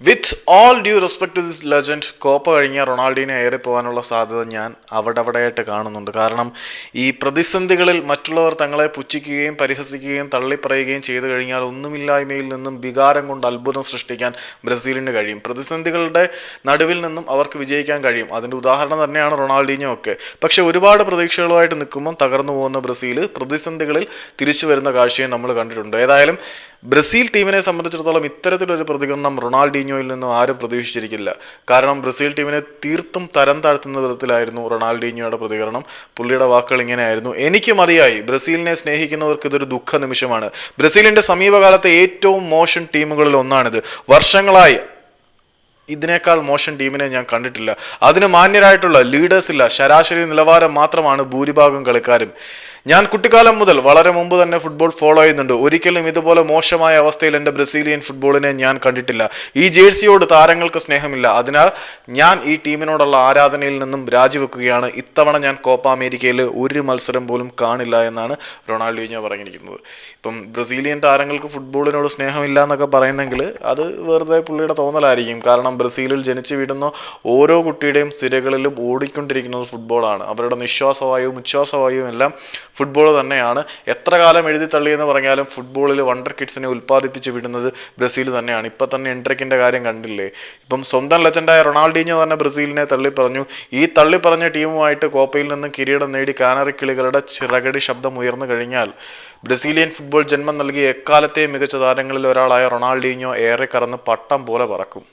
With all due respect to this legend Copa കഴിഞ്ഞ റൊണാൾഡിനെ ഏറെ പോകാനുള്ള സാധ്യത ഞാൻ അവിടെ അവിടെയായിട്ട് കാണുന്നുണ്ട്. കാരണം ഈ പ്രതിസന്ധികളിൽ മറ്റുള്ളവർ തങ്ങളെ പുച്ഛിക്കുകയും പരിഹസിക്കുകയും തള്ളിപ്പറയുകയും ചെയ്തു കഴിഞ്ഞാൽ ഒന്നുമില്ലായ്മയിൽ നിന്നും വികാരം കൊണ്ട് അത്ഭുതം സൃഷ്ടിക്കാൻ ബ്രസീലിന് കഴിയും. പ്രതിസന്ധികളുടെ നടുവിൽ നിന്നും അവർക്ക് വിജയിക്കാൻ കഴിയും. അതിന്റെ ഉദാഹരണം തന്നെയാണ് റൊണാൾഡീനോ ഒക്കെ. പക്ഷെ ഒരുപാട് പ്രതീക്ഷകളുമായിട്ട് നിൽക്കുമ്പം തകർന്നു പോകുന്ന ബ്രസീൽ പ്രതിസന്ധികളിൽ തിരിച്ചു വരുന്ന കാഴ്ചയും നമ്മൾ കണ്ടിട്ടുണ്ട്. ഏതായാലും ബ്രസീൽ ടീമിനെ സംബന്ധിച്ചിടത്തോളം ഇത്തരത്തിലൊരു പ്രതികരണം റൊണാൾഡീഞ്ഞോയിൽ നിന്നും ആരും പ്രതീക്ഷിച്ചിരിക്കില്ല. കാരണം ബ്രസീൽ ടീമിനെ തീർത്തും തരം താഴ്ത്തുന്ന വിധത്തിലായിരുന്നു റൊണാൾഡീഞ്ഞോയുടെ പ്രതികരണം. പുള്ളിയുടെ വാക്കുകൾ ഇങ്ങനെയായിരുന്നു. എനിക്ക് മതിയായി ബ്രസീലിനെ സ്നേഹിക്കുന്നവർക്ക് ഇതൊരു ദുഃഖ നിമിഷമാണ്. ബ്രസീലിന്റെ സമീപകാലത്തെ ഏറ്റവും മോശം ടീമുകളിൽ ഒന്നാണിത്. വർഷങ്ങളായി ഇതിനേക്കാൾ മോശം ടീമിനെ ഞാൻ കണ്ടിട്ടില്ല. അതിന് മാന്യരായിട്ടുള്ള ലീഡേഴ്സ് ഇല്ല. ശരാശരി നിലവാരം മാത്രമാണ് ഭൂരിഭാഗം കളിക്കാരും. ഞാൻ കുട്ടിക്കാലം മുതൽ വളരെ മുമ്പ് തന്നെ ഫുട്ബോൾ ഫോളോ ചെയ്യുന്നുണ്ട്. ഒരിക്കലും ഇതുപോലെ മോശമായ അവസ്ഥയിൽ എന്റെ ബ്രസീലിയൻ ഫുട്ബോളിനെ ഞാൻ കണ്ടിട്ടില്ല. ഈ ജേഴ്സിയോട് താരങ്ങൾക്ക് സ്നേഹമില്ല. അതിനാൽ ഞാൻ ഈ ടീമിനോടുള്ള ആരാധനയിൽ നിന്നും രാജിവെക്കുകയാണ്. ഇത്തവണ ഞാൻ കോപ്പ അമേരിക്കയിൽ ഒരു മത്സരം പോലും കാണില്ല എന്നാണ് റൊണാൾഡീഞ്ഞോ പറഞ്ഞിരിക്കുന്നത്. ഇപ്പം ബ്രസീലിയൻ താരങ്ങൾക്ക് ഫുട്ബോളിനോട് സ്നേഹമില്ല എന്നൊക്കെ പറയുന്നെങ്കിൽ അത് വെറുതെ പുള്ളിയുടെ തോന്നലായിരിക്കും. കാരണം ബ്രസീലിൽ ജനിച്ചു വീടുന്ന ഓരോ കുട്ടിയുടെയും സ്ഥിരകളിലും ഓടിക്കൊണ്ടിരിക്കുന്നത് ഫുട്ബോളാണ് അവരുടെ നിശ്വാസവായുവും ഉച്ഛ്വാസവായുവും എല്ലാം ഫുട്ബോൾ തന്നെയാണ്. എത്ര കാലം എഴുതി തള്ളിയെന്ന് പറഞ്ഞാലും ഫുട്ബോളിൽ വണ്ടർ കിഡ്സിനെ ഉൽപ്പാദിപ്പിച്ച് വിടുന്നത് ബ്രസീൽ തന്നെയാണ്. ഇപ്പം തന്നെ എൻട്രിക്കിന്റെ കാര്യം കണ്ടില്ലേ? ഇപ്പം സ്വന്തം ലെജൻഡായ റൊണാൾഡീഞ്ഞോ തന്നെ ബ്രസീലിനെ തള്ളി പറഞ്ഞു ഈ തള്ളി പറഞ്ഞ ടീമുമായിട്ട് കോപ്പയിൽ നിന്ന് കിരീടം നേടി കാനറി കിളികളുടെ ചിറകടി ശബ്ദം ഉയർന്നു കഴിഞ്ഞാൽ ബ്രസീലിയൻ ഫുട്ബോൾ ജന്മം നൽകിയ എക്കാലത്തെയും മികച്ച താരങ്ങളിൽ ഒരാളായ റൊണാൾഡീഞ്ഞോ ഏറെ കറന്ന് പട്ടം പോലെ പറക്കും.